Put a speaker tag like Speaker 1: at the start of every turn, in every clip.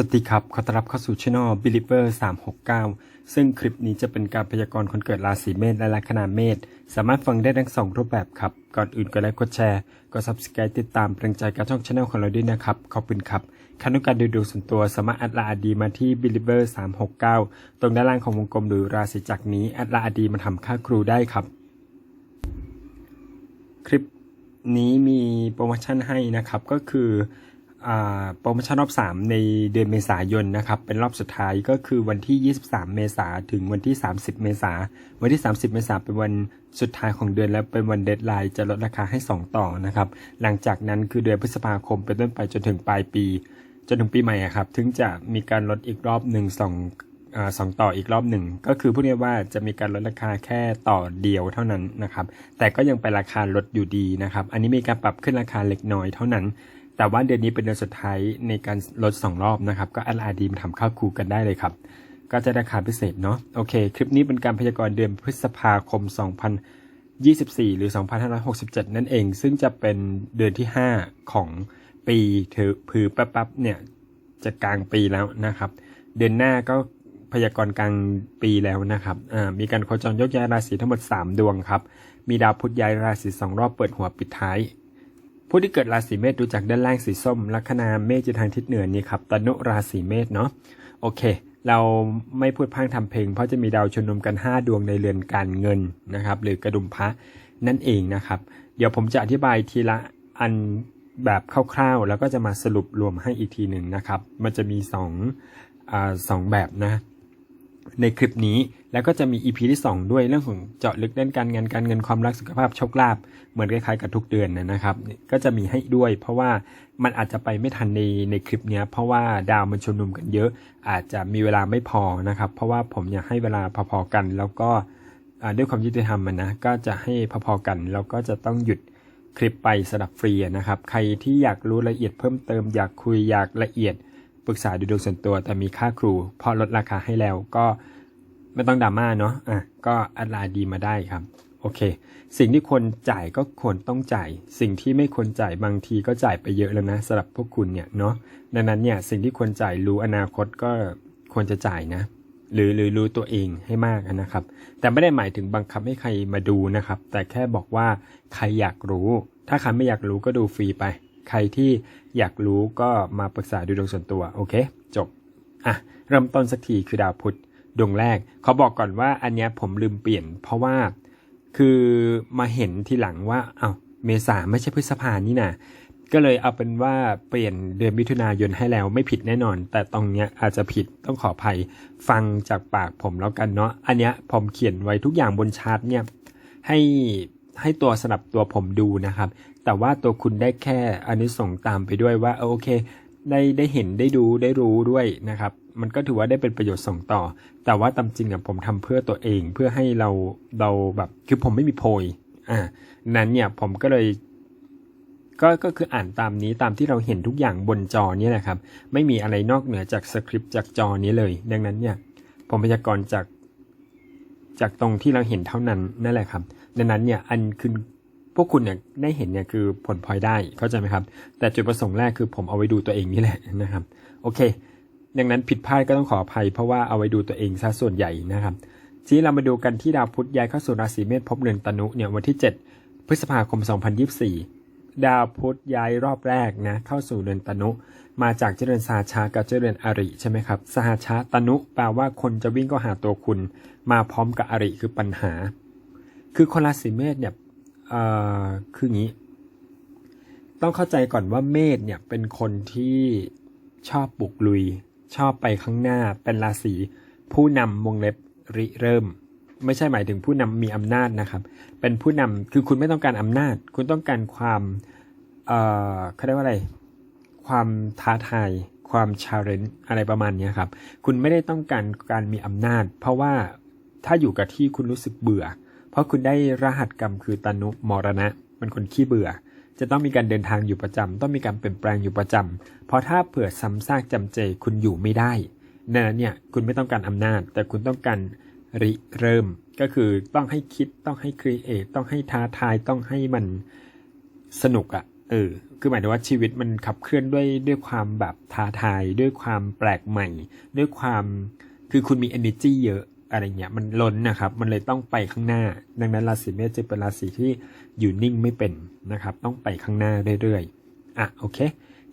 Speaker 1: สวัสดีครับ ขอต้อนรับเข้าสู่ช่อง Believer 369 ซึ่งคลิปนี้จะเป็นการพยากรณ์คนเกิดราศีเมษและลัคนาเมษ สามารถฟังได้ทั้งสองรูปแบบครับ ก่อนอื่นก็ไลค์กดแชร์ กด subscribe ติดตามเป็นใจกับช่องช anel ของเราด้วยนะครับ ขอบคุณครับคันต้องการดูดวงส่วนตัวสามารถแอดลน์อดีมาที่ Believer 369 ตรงด้านล่างของวงกลมหรือราศีจักรนี้แอดลน์อดีมาทำค่าครูได้ครับ คลิปนี้มีโปรโมชั่นให้นะครับ ก็คือ โปรโมชั่นรอบ 3 ในเดือนเมษายนนะครับ เป็นรอบสุดท้ายก็คือวันที่ 23 เมษาถึงวันที่ 30 เมษาวันที่ 30 เมษาเป็นวันสุดท้ายของเดือนและเป็นวันเดทไลน์จะลดราคาให้ 2 ต่อนะครับ หลังจากนั้นคือเดือนพฤษภาคมเป็นต้นไปจนถึงปลายปี จนถึงปีใหม่ครับถึงจะมีการลดอีกรอบหนึ่งสองสองต่ออีกรอบหนึ่ง ก็คือพูดง่ายว่าจะมีการลดราคาแค่ต่อเดียวเท่านั้นนะครับ แต่ก็ยังเป็นราคาลดอยู่ดีนะครับ อันนี้มีการปรับขึ้นราคาเล็กน้อยเท่านั้น แต่ว่าเดือนนี้เป็นเดือนสุดท้ายในการลด 2 รอบนะครับ ก็อัลอาดีมาทำข้าวคูกันได้เลยครับ ก็จะราคาพิเศษเนาะโอเค คลิปนี้เป็นการพยากรณ์เดือนพฤษภาคม 2024 หรือ 2567 นั่นเอง ซึ่งจะเป็นเดือนที่ 5 ของปีถือผือแป๊บเนี่ยจะกลางปีแล้วนะครับ เดือนหน้าก็พยากรณ์กลางปีแล้วนะครับ มีการโคจรยกย้ายราศีทั้งหมด 3 ดวงครับ มีดาวพุธย้ายราศีสองรอบเปิดหัวปิดท้าย ผู้ที่เกิดราศีเมษดูจากด้านล่างสีส้ม ลัคนาเมษจะทางทิศเหนือนี่ครับตนุราศีเมษเนาะโอเค เราไม่พูดพร่างทำเพลง เพราะจะมีดาวชุมนุมกัน 5 ดวงในเรือนการเงินนะครับ หรือกระดุมพระนั่นเองนะครับ เดี๋ยวผมจะอธิบายทีละอันแบบคร่าวๆ แล้วก็จะมาสรุปรวมให้อีกทีหนึ่งนะครับ มันจะมี2อ่าสองแบบนะ ในคลิปนี้ แล้วก็จะมี EP ที่ 2 ด้วยเรื่องของเจาะลึกด้านการเงินการเงินความรักสุขภาพโชคลาภเหมือนคล้ายๆกับทุกเดือนนะครับ ก็จะมีให้ด้วย เพราะว่ามันอาจจะไปไม่ทันในในคลิปเนี้ยเพราะว่าดาวมันชุมนุมกันเยอะ อาจจะมีเวลาไม่พอนะครับ เพราะว่าผมอยากให้เวลาพอๆกัน แล้วก็ด้วยความยุติธรรมมันนะก็จะให้พอๆกันแล้วก็จะต้องหยุดคลิปไปสำหรับฟรีนะครับ ใครที่อยากรู้ละเอียดเพิ่มเติมอยากคุยอยากละเอียด ปรึกษาดูดวงส่วนตัว แต่มีค่าครูพอลดราคาให้แล้วก็ไม่ต้องดราม่าเนาะอะก็อัดไลน์ดีมาได้ครับโอเค สิ่งที่ควรจ่ายก็ควรต้องจ่าย สิ่งที่ไม่ควรจ่ายบางทีก็จ่ายไปเยอะแล้วนะสำหรับพวกคุณเนี่ยเนาะดังนั้นเนี่ยสิ่งที่ควรจ่ายรู้อนาคตก็ควรจะจ่ายนะ หรือหรือรู้ตัวเองให้มากนะครับ แต่ไม่ได้หมายถึงบังคับให้ใครมาดูนะครับ แต่แค่บอกว่าใครอยากรู้ ถ้าใครไม่อยากรู้ก็ดูฟรีไป ใครที่อยากรู้ก็มาปรึกษาดูดวงส่วนตัว โอเค จบ อะ เริ่มต้นสักทีคือดาวพุธดวงแรก เขาบอกก่อนว่าอันเนี้ยผมลืมเปลี่ยน เพราะว่าคือมาเห็นทีหลังว่าเอา้าเมษาไม่ใช่พฤษภานี่นะก็เลยเอาเป็นว่าเปลี่ยนเดือนมิถุนายนให้แล้วไม่ผิดแน่นอน แต่ตรงเนี้ยอาจจะผิดต้องขออภัยฟังจากปากผมแล้วกันเนาะอันเนี้ยผมเขียนไว้ทุกอย่างบนชาร์ตเนี่ยให้ ให้ตัวสนับตัวผมดูนะครับ แต่ว่าตัวคุณได้แค่อันนี้ส่งตามไปด้วยว่าโอเค ได้ได้เห็นได้ดูได้รู้ด้วยนะครับ มันก็ถือว่าได้เป็นประโยชน์ส่งต่อ แต่ว่าตามจริงอะผมทำเพื่อตัวเองเพื่อให้เราเราแบบคือผมไม่มีโพยอ่านั้นเนี่ยผมก็เลยก็ก็คืออ่านตามนี้ตามที่เราเห็นทุกอย่างบนจอนี้แหละครับ ไม่มีอะไรนอกเหนือจากสคริปต์จากจอนี้เลย ดังนั้นเนี่ย ผมพยากรณ์จาก จากตรงที่เราเห็นเท่านั้นนั่นแหละครับ ดังนั้นเนี่ยอันคือพวกคุณเนี่ยได้เห็นเนี่ยคือผลพลอยได้เข้าใจไหมครับ แต่จุดประสงค์แรกคือผมเอาไว้ดูตัวเองนี่แหละนะครับ โอเค ดังนั้นผิดพลาดก็ต้องขออภัย เพราะว่าเอาไว้ดูตัวเองซะส่วนใหญ่นะครับ ทีนี้เรามาดูกันที่ดาวพุธย้ายเข้าสู่ราศีเมษพบเรือนตนุเนี่ยวันที่ 7 พฤษภาคม 2024 ดาวพุธย้ายรอบแรกนะเข้าสู่เรือนตนุ มาจากเจริญสาชากับเจริญอริใช่ไหมครับสหชาตนุแปลว่าคนจะวิ่งเข้าหาตัวคุณ มาพร้อมกับอริคือปัญหา คือคนราศีเมษเนี่ยคืออย่างนี้ ต้องเข้าใจก่อนว่าเมษเนี่ยเป็นคนที่ชอบบุกลุย ชอบไปข้างหน้า เป็นราศีผู้นำวงเล็บริเริ่ม ไม่ใช่หมายถึงผู้นำมีอำนาจนะครับ เป็นผู้นำคือคุณไม่ต้องการอำนาจ คุณต้องการความเอ่อเขาเรียกว่าอะไร ความท้าทาย ความชาเลนจ์อะไรประมาณนี้ครับ คุณไม่ได้ต้องการการมีอำนาจ เพราะว่าถ้าอยู่กับที่คุณรู้สึกเบื่อ เพราะคุณได้รหัสกรรมคือตานุมรณะเป็นคนขี้เบื่อ จะต้องมีการเดินทางอยู่ประจำต้องมีการเปลี่ยนแปลงอยู่ประจำเพราะถ้าเผื่อซ้ำซากจำเจคุณอยู่ไม่ได้นั่นเนี่ยคุณไม่ต้องการอำนาจ แต่คุณต้องการริเริ่ม ก็คือต้องให้คิดต้องให้ครีเอทต้องให้ท้าทายต้องให้มันสนุกอะเออคือหมายถึงว่าชีวิตมันขับเคลื่อนด้วยด้วยความแบบท้าทาย ด้วยความแปลกใหม่ ด้วยความคือคุณมี energy เยอะ อะไรเงี้ยมันล้นนะครับ มันเลยต้องไปข้างหน้า ดังนั้นราศีเมษจะเป็นราศีที่อยู่นิ่งไม่เป็นนะครับ ต้องไปข้างหน้าเรื่อยๆอะโอเค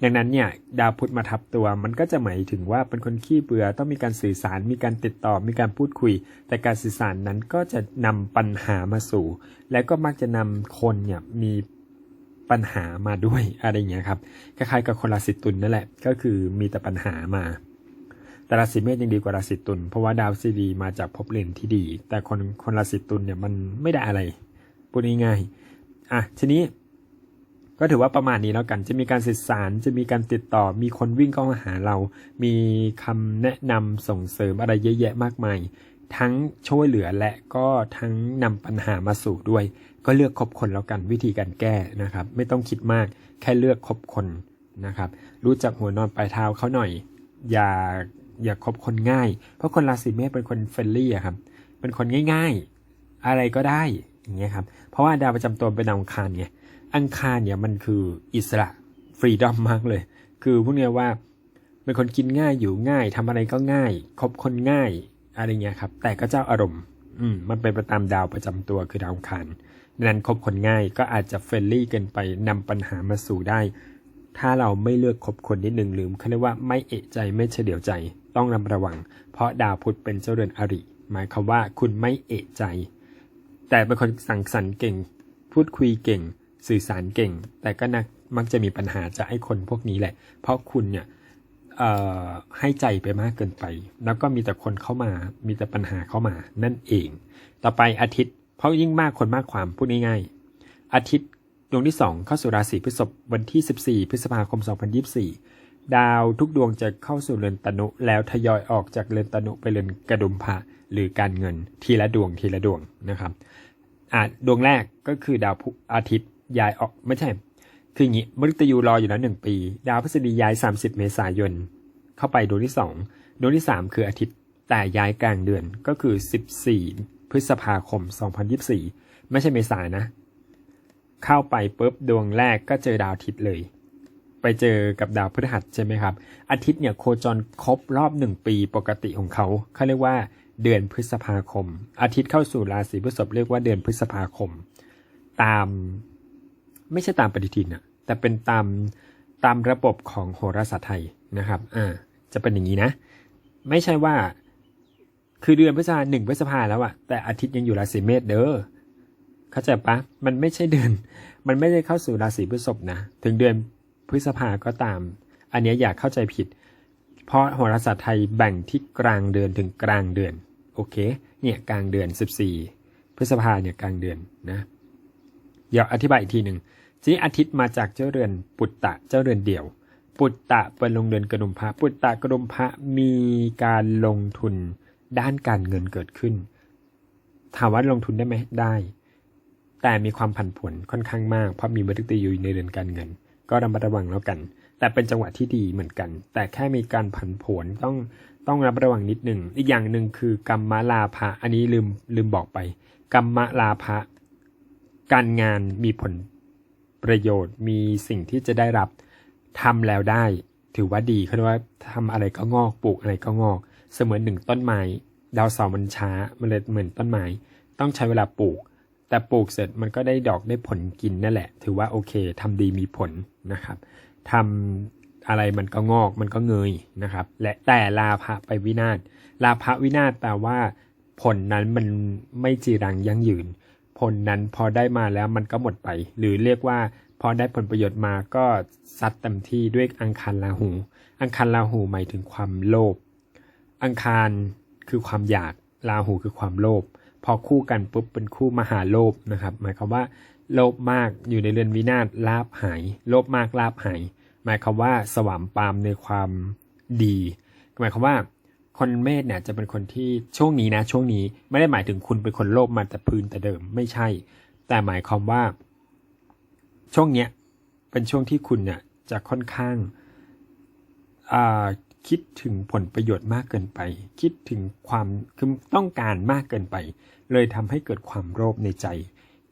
Speaker 1: ดังนั้นเนี่ยดาวพุธมาทับตัวมันก็จะหมายถึงว่าเป็นคนขี้เบื่อต้องมีการสื่อสารมีการติดต่อมีการพูดคุย แต่การสื่อสารนั้นก็จะนำปัญหามาสู่ แล้วก็มักจะนำคนเนี่ยมีปัญหามาด้วยอะไรเงี้ยครับคล้ายๆกับคนราศีตุลนั่นแหละ ก็คือมีแต่ปัญหามา แต่ราศีเมษยังดีกว่าราศีตุลเพราะว่าดาวซีดีมาจากภพเลนที่ดี แต่คนคนราศีตุลเนี่ยมันไม่ได้อะไรพูดง่ายๆอะทีนี้ก็ถือว่าประมาณนี้แล้วกัน จะมีการสื่อสาร จะมีการติดต่อ มีคนวิ่งเข้ามาหาเรา มีคำแนะนำส่งเสริมอะไรเยอะแยะมากมาย ทั้งช่วยเหลือและก็ทั้งนำปัญหามาสู่ด้วย ก็เลือกคบคนแล้วกันวิธีการแก้นะครับ ไม่ต้องคิดมาก แค่เลือกคบคนนะครับ รู้จักหัวนอนปลายเท้าเขาหน่อย อย่า อย่าคบคนง่าย เพราะคนราศีเมษเป็นคนเฟรนลี่อะครับ เป็นคนง่าย ๆ อะไรก็ได้อย่างเงี้ยครับ เพราะว่าดาวประจำตัวเป็นดาวอังคารไง อังคารเนี่ยมันคืออิสระฟรีดอมมากเลย คือพวกเนี้ยว่าเป็นคนกินง่ายอยู่ง่ายทำอะไรก็ง่าย คบคนง่ายอะไรเงี้ยครับ แต่ก็เจ้าอารมณ์ อืม มันเป็นไปตามดาวประจำตัวคือดาวอังคารดังนั้นคบคนง่ายก็อาจจะเฟรนลี่เกินไปนำปัญหามาสู่ได้ถ้าเราไม่เลือกคบคนนิดหนึ่งลืมเขาเรียกว่าไม่เอะใจไม่เฉลียวใจ ต้องระมัดระวัง เพราะดาวพุธเป็นเจ้าเรือนอริ หมายความว่าคุณไม่เอะใจ แต่เป็นคนสังสรรค์เก่ง พูดคุยเก่ง สื่อสารเก่ง แต่ก็นักมักจะมีปัญหาจากไอ้คนพวกนี้แหละ เพราะคุณเนี่ยให้ใจไปมากเกินไป แล้วก็มีแต่คนเข้ามา มีแต่ปัญหาเข้ามา นั่นเอง ต่อไปอาทิตย์ เพราะยิ่งมากคนมากความพูดง่ายๆ อาทิตย์ดวงที่ 2 เข้าสู่ราศีพฤษภวันที่ 14 พฤษภาคม 2024 ดาวทุกดวงจะเข้าสู่เรือนตนุ แล้วทยอยออกจากเรือนตนุไปเรือนกระดุมพะหรือการเงินทีละดวงทีละดวงนะครับอ่าดวงแรกก็คือดาวพุอาทิตย์ย้ายออกไม่ใช่คืออย่างนี้มฤตยูรออยู่แล้วหนึ่งปี ดาวพฤษฎีย้าย 30 เมษายน เข้าไปดวงที่ 2 ดวงที่ 3 คืออาทิตย์แต่ย้ายกลางเดือนก็คือ 14 พฤษภาคม 2024 ไม่ใช่เมษายนนะเข้าไปปุ๊บดวงแรกก็เจอดาวอาทิตย์เลย ไปเจอกับดาวพฤหัสใช่ไหมครับ อาทิตย์เนี่ยโคจรครบรอบหนึ่งปีปกติของเขาเขาเรียกว่าเดือนพฤษภาคม อาทิตย์เข้าสู่ราศีพฤษภเรียกว่าเดือนพฤษภาคม ตามไม่ใช่ตามปฏิทินอะแต่เป็นตามตามระบบของโหราศาสตร์ไทยนะครับอ่าจะเป็นอย่างนี้นะ ไม่ใช่ว่า คือเดือนพฤษภาหนึ่งพฤษภาแล้วอะแต่อาทิตย์ยังอยู่ราศีเมษเด้อเข้าใจปะมันไม่ใช่เดือน มันไม่ได้เข้าสู่ราศีพฤษภนะ ถึงเดือน พฤษภาก็ตาม อันนี้อย่าเข้าใจผิด เพราะโหราศาสตร์ไทยแบ่งที่กลางเดือนถึงกลางเดือน โอเค เนี่ยกลางเดือน 14 พฤษภาเนี่ยกลางเดือนนะเดี๋ยวอธิบายอีกทีหนึ่งทีนี้อาทิตย์มาจากเจ้าเรือนปุตตะเจ้าเรือนเดี่ยว ปุตตะเป็นลงเดือนกระดุมพระปุตตะกระดุมพระมีการลงทุนด้านการเงินเกิดขึ้น ถามว่าลงทุนได้ไหมได้ แต่มีความผันผวนค่อนข้างมาก เพราะมีมฤตยูในเดือนการเงิน ก็ระมัดระวังแล้วกัน แต่เป็นจังหวะที่ดีเหมือนกัน แต่แค่มีการผันผวนต้องต้องระมัดระวังนิดหนึ่ง อีกอย่างหนึ่งคือกรรมลาภะอันนี้ลืมลืมบอกไป กรรมลาภะการงานมีผลประโยชน์มีสิ่งที่จะได้รับทำแล้วได้ ถือว่าดีเขาเรียกว่าทำอะไรก็งอกปลูกอะไรก็งอก เสมือนหนึ่งต้นไม้ดาวเสาร์มันช้ามันเลยเหมือนต้นไม้ต้องใช้เวลาปลูก แต่ปลูกเสร็จมันก็ได้ดอกได้ผลกินนั่นแหละ ถือว่าโอเคทำดีมีผลนะครับทำอะไรมันก็งอกมันก็เงยนะครับ และแต่ลาภะไปวินาศลาภะวินาศแปลว่าผลนั้นมันไม่จีรังยั่งยืน ผลนั้นพอได้มาแล้วมันก็หมดไป หรือเรียกว่าพอได้ผลประโยชน์มาก็ซัดเต็มที่ด้วยอังคารราหู อังคารราหูหมายถึงความโลภ อังคารคือความอยากราหูคือความโลภ พอคู่กันปุ๊บเป็นคู่มหาโลภนะครับ หมายความว่า โลภมากอยู่ในเรือนวินาศลาบหาย โลภมากลาบหาย หมายความว่าสวามปามในความดี หมายความว่าคนเมษเนี่ยจะเป็นคนที่ช่วงนี้นะช่วงนี้ไม่ได้หมายถึงคุณเป็นคนโลภมาแต่พื้นแต่เดิมไม่ใช่ แต่หมายความว่า ช่วงเนี้ยเป็นช่วงที่คุณเนี่ยจะค่อนข้างคิดถึงผลประโยชน์มากเกินไป คิดถึงความคือต้องการมากเกินไป เลยทำให้เกิดความโลภในใจ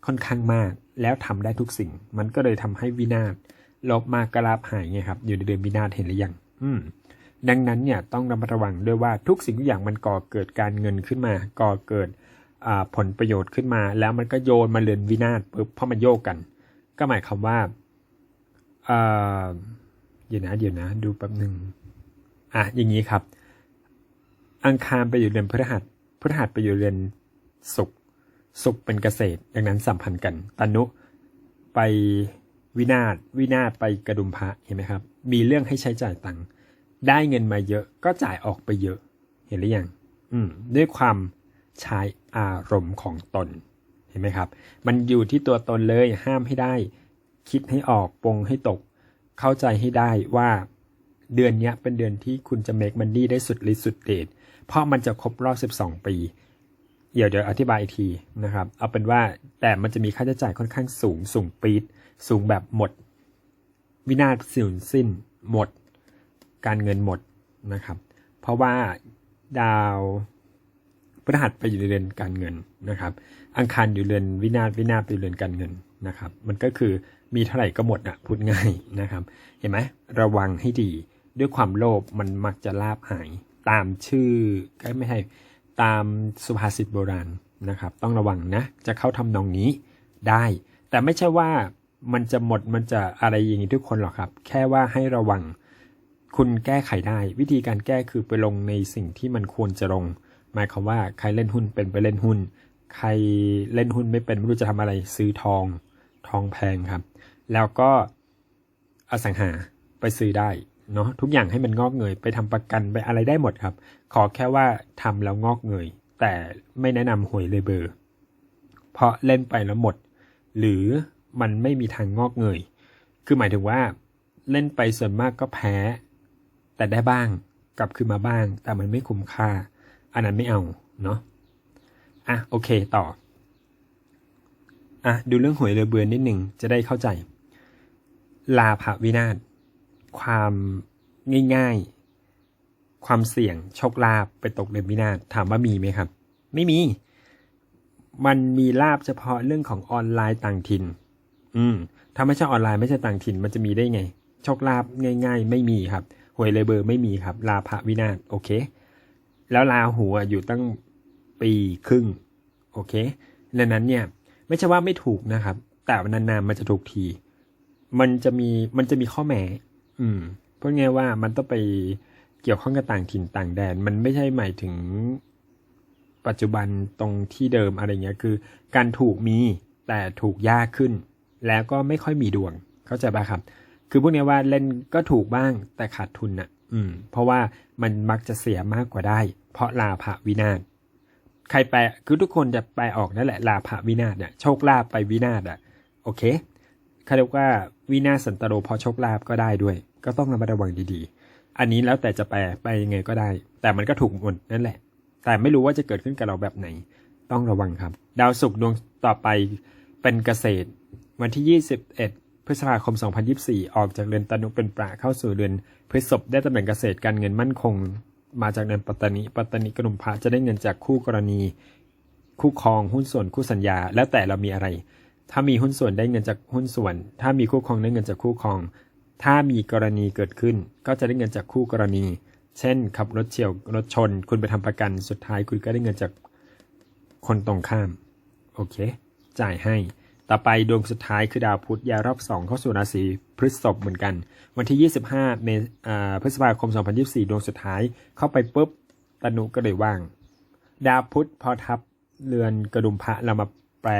Speaker 1: ค่อนข้างมาก แล้วทำได้ทุกสิ่ง มันก็เลยทำให้วินาศลบมากกระลาบหายไงครับ อยู่ในเดือนวินาศเห็นหรือยังอืมดังนั้นเนี่ยต้องระมัดระวังด้วยว่าทุกสิ่งทุกอย่างมันก่อเกิดการเงินขึ้นมา ก่อเกิดผลประโยชน์ขึ้นมา แล้วมันก็โยนมาเรือนวินาศปุ๊บเพราะมันโยกกัน ก็หมายความว่าอ่าเดี๋ยวนะเดี๋ยวนะ ดูแป๊บหนึ่งอะอย่างนี้ครับ อังคารไปอยู่เรือนพฤหัสพฤหัสไปอยู่เรือน ศุกร์ศุกเป็นเกษตร ดังนั้นสัมพันธ์กันตนุ ไปวินาศวินาศไปกระดุมพระเห็นไหมครับ มีเรื่องให้ใช้จ่ายตังค์ได้เงินมาเยอะก็จ่ายออกไปเยอะ เห็นหรือยังอืมด้วยความใช้อารมณ์ของตน เห็นไหมครับ มันอยู่ที่ตัวตนเลยห้ามให้ได้ คิดให้ออกปงให้ตก เข้าใจให้ได้ว่าเดือนนี้เป็นเดือนที่คุณจะ make money ได้สุดฤทธิ์สุดเดชเพราะมันจะครบรอบ 12 ปี เดี๋ยวเดี๋ยวอธิบายอีกทีนะครับ เอาเป็นว่าแต่มันจะมีค่าใช้จ่ายค่อนข้างสูง สูงปีดสูงแบบหมด วินาศสูญสิ้น หมด การเงินหมดนะครับ เพราะว่าดาวพฤหัสไปอยู่ในเรือนการเงินนะครับ อังคารอยู่เรือนวินาศวินาศไปอยู่เรือนการเงินนะครับ มันก็คือมีเท่าไหร่ก็หมดอะพูดง่ายนะครับ เห็นไหมระวังให้ดีด้วยความโลภมันมักจะลาบหายตามชื่อก็ไม่ใช่ ตามสุภาษิตโบราณนะครับ ต้องระวังนะ จะเข้าทำนองนี้ได้ แต่ไม่ใช่ว่ามันจะหมดมันจะอะไรอย่างนี้ทุกคนหรอกครับ แค่ว่าให้ระวังคุณแก้ไขได้ วิธีการแก้คือไปลงในสิ่งที่มันควรจะลง หมายความว่าใครเล่นหุ้นเป็นไปเล่นหุ้น ใครเล่นหุ้นไม่เป็นไม่รู้จะทำอะไรซื้อทองทองแพงครับ แล้วก็อสังหาไปซื้อได้ เนาะทุกอย่างให้มันงอกเงยไปทำประกันไปอะไรได้หมดครับ ขอแค่ว่าทำแล้วงอกเงย แต่ไม่แนะนำหวยเลยเบอร์ เพราะเล่นไปแล้วหมด หรือมันไม่มีทางงอกเงย คือหมายถึงว่าเล่นไปส่วนมากก็แพ้ แต่ได้บ้างกลับคืนมาบ้าง แต่มันไม่คุ้มค่า อันนั้นไม่เอาเนาะอะโอเคต่ออะดูเรื่องหวยเรือเบือนนิดหนึ่งจะได้เข้าใจ ลาภวินาศ ความง่ายๆ ความเสี่ยงโชคลาภไปตกเดนวินาศถามว่ามีไหมครับ ไม่มี มันมีลาบเฉพาะเรื่องของออนไลน์ต่างถิ่น อืม ถ้าไม่ใช่ออนไลน์ไม่ใช่ต่างถิ่น มันจะมีได้ไงโชคลาภง่าย ๆ ไม่มีครับหวยเลยเบอร์ไม่มีครับ ลาภวินาศโอเค แล้วลาหูอะอยู่ตั้งปีครึ่งโอเคดังนั้นเนี่ยไม่ใช่ว่าไม่ถูกนะครับ แต่นานๆมันจะถูกที มันจะมีมันจะมีข้อแม้ อืมเพราะไงว่ามันต้องไปเกี่ยวข้องกับต่างถิ่นต่างแดน มันไม่ใช่หมายถึงปัจจุบันตรงที่เดิมอะไรเงี้ยคือ การถูกมีแต่ถูกยากขึ้น แล้วก็ไม่ค่อยมีดวง เข้าใจป่ะครับ คือพวกเนี้ยว่าเล่นก็ถูกบ้างแต่ขาดทุนน่ะ อืม เพราะว่ามันมักจะเสียมากกว่าได้ เพราะลาภวินาศใครแปลคือทุกคนจะแปลออกนั่นแหละลาภวินาศเนี่ยโชคลาภไปวินาศอะ โอเค เขาเรียกว่าวินาสันตโรพราะโชคลาภก็ได้ด้วย ก็ต้องระมัดระวังดีๆ อันนี้แล้วแต่จะแปลไปยังไงก็ได้ แต่มันก็ถูกหมดนั่นแหละ แต่ไม่รู้ว่าจะเกิดขึ้นกับเราแบบไหน ต้องระวังครับ ดาวศุกร์ดวงต่อไปเป็นเกษตร วันที่ 21 พฤษภาคม 2024 ออกจากเรือนตนุเป็นประเข้าสู่เรือนพฤษภได้ตำแหน่งเกษตรการเงินมั่นคง มาจากเดือนปัตตานีปัตตานีกระดุมพระจะได้เงินจากคู่กรณี คู่ครองหุ้นส่วนคู่สัญญา แล้วแต่เรามีอะไร ถ้ามีหุ้นส่วนได้เงินจากหุ้นส่วน ถ้ามีคู่ครองได้เงินจากคู่ครอง ถ้ามีกรณีเกิดขึ้น ก็จะได้เงินจากคู่กรณี เช่น ขับรถเฉียวรถชน คุณไปทำประกันสุดท้ายคุณก็ได้เงินจากคนตรงข้ามโอเค จ่ายให้ ต่อไปดวงสุดท้ายคือดาวพุธยารอบ 2 เข้าสู่ราศีพฤษภเหมือนกัน วันที่ 25 เมษพฤษภาคม 2024 ดวงสุดท้ายเข้าไปปุ๊บตนุก็เลยว่าง ดาวพุธพอทับเรือนกระดุมพระเรามาแปล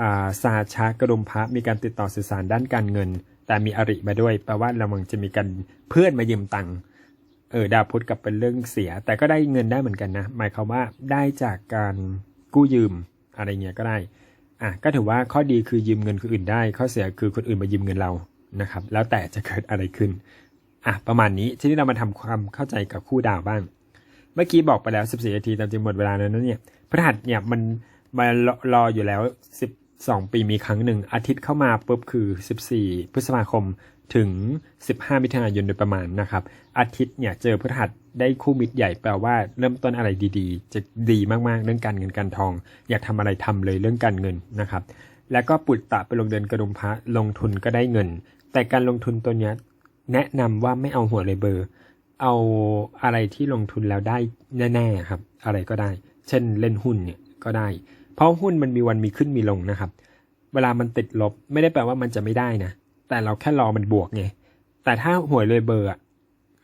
Speaker 1: อ่าสาชากระดุมพระมีการติดต่อสื่อสารด้านการเงิน แต่มีอริมาด้วยแปลว่าเรามังจะมีการเพื่อนมายืมตังค์เออดาวพุธกับเป็นเรื่องเสีย แต่ก็ได้เงินได้เหมือนกันนะหมายความว่าได้จากการกู้ยืมอะไรเงี้ยก็ได้อะก็ถือว่าข้อดีคือยืมเงินคนอื่นได้ ข้อเสียคือคนอื่นมายืมเงินเรานะครับ แล้วแต่จะเกิดอะไรขึ้นอะประมาณนี้ทีนี้เรามาทำความเข้าใจกับคู่ดาวบ้าง เมื่อกี้บอกไปแล้ว 14นาทีตามจริงหมดเวลาแล้วนะเนี่ยพฤหัสเนี่ยมันมารอออยู่แล้ว 12ปีมีครั้งหนึ่งอาทิตย์เข้ามาปุ๊บคือ 14 พฤษภาคมถึง 15 มิถุนายนโดยประมาณนะครับ อาทิตย์เนี่ยเจอพฤหัสได้คู่มิตรใหญ่แปลว่าเริ่มต้นอะไรดีๆ จะดีมากๆ เรื่องการเงินการทอง อยากทำอะไรทำเลยเรื่องการเงินนะครับ แล้วก็ปุตตะไปลงเดินกระดุมพระลงทุนก็ได้เงิน แต่การลงทุนตัวเนี้ยแนะนำว่าไม่เอาหัวเลยเบอร์ เอาอะไรที่ลงทุนแล้วได้แน่ๆครับ อะไรก็ได้ เช่นเล่นหุ้นเนี่ยก็ได้ เพราะหุ้นมันมีวันมีขึ้นมีลงนะครับ เวลามันติดลบไม่ได้แปลว่ามันจะไม่ได้นะ แต่เราแค่รอมันบวกไง แต่ถ้าหวยเลยเบอร์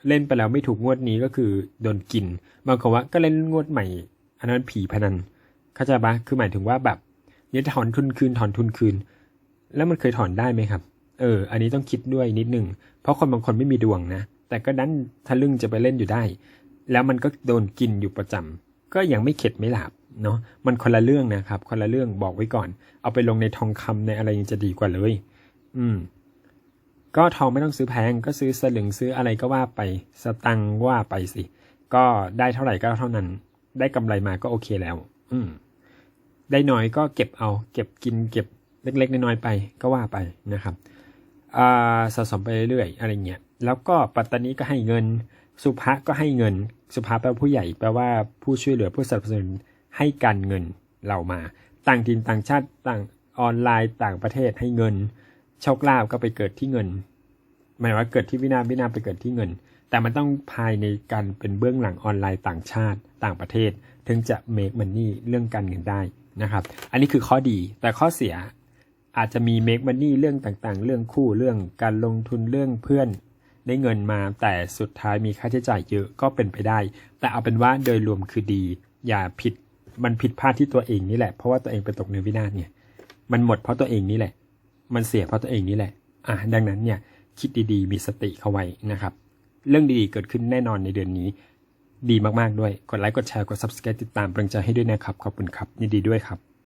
Speaker 1: เล่นไปแล้วไม่ถูกงวดนี้ก็คือโดนกินบางคนว่าก็เล่นงวดใหม่ อันนั้นผีพนัน เข้าใจปะคือหมายถึงว่าแบบเนี่ยถอนทุนคืนถอนทุนคืน แล้วมันเคยถอนได้ไหมครับ เออ อันนี้ต้องคิดด้วยนิดนึง เพราะคนบางคนไม่มีดวงนะ แต่ก็ดันทะลึ่งจะไปเล่นอยู่ได้ แล้วมันก็โดนกินอยู่ประจำก็ยังไม่เข็ดไม่หลาบ เนาะมันคนละเรื่องนะครับ คนละเรื่องบอกไว้ก่อน เอาไปลงในทองคำในอะไรยังจะดีกว่าเลย อืม ก็ทองไม่ต้องซื้อแพง ก็ซื้อสลึงซื้ออะไรก็ว่าไปสตังว่าไปสิ ก็ได้เท่าไหร่ก็เท่านั้น ได้กำไรมาก็โอเคแล้ว อืม ได้น้อยก็เก็บเอา เก็บกินเก็บเล็กๆน้อยๆไปก็ว่าไปนะครับอ่าสะสมไปเรื่อยๆอะไรเงี้ย แล้วก็ปัตตานีก็ให้เงิน สุภะก็ให้เงิน สุภะแปลว่าผู้ใหญ่แปลว่าผู้ช่วยเหลือผู้สนับสนุน ให้การเงินเรามา ต่างถิ่นต่างชาติต่างออนไลน์ต่างประเทศให้เงินโชคลาภก็ไปเกิดที่เงินหมายว่าเกิดที่วินาวินาไปเกิดที่เงิน แต่มันต้องภายในการเป็นเบื้องหลังออนไลน์ต่างชาติต่างประเทศ ถึงจะ make money เรื่องการเงินได้นะครับ อันนี้คือข้อดีแต่ข้อเสียอาจจะมี make money เรื่องต่างๆ เรื่องคู่เรื่องการลงทุนเรื่องเพื่อนได้เงินมาแต่สุดท้ายมีค่าใช้จ่ายเยอะก็เป็นไปได้ แต่เอาเป็นว่าโดยรวมคือดี อย่าผิด มันผิดพลาดที่ตัวเองนี่แหละ เพราะว่าตัวเองไปตกในวินาศเนี่ย มันหมดเพราะตัวเองนี่แหละ มันเสียเพราะตัวเองนี่แหละ อะดังนั้นเนี่ย คิดดีๆ มีสติเข้าไว้นะครับ เรื่องดีๆ เกิดขึ้นแน่นอนในเดือนนี้ ดีมากๆด้วย กดไลค์ กดแชร์ กด subscribe ติดตามเป็นกำลังใจให้ด้วยนะครับ ขอบคุณครับยินดีด้วยครับ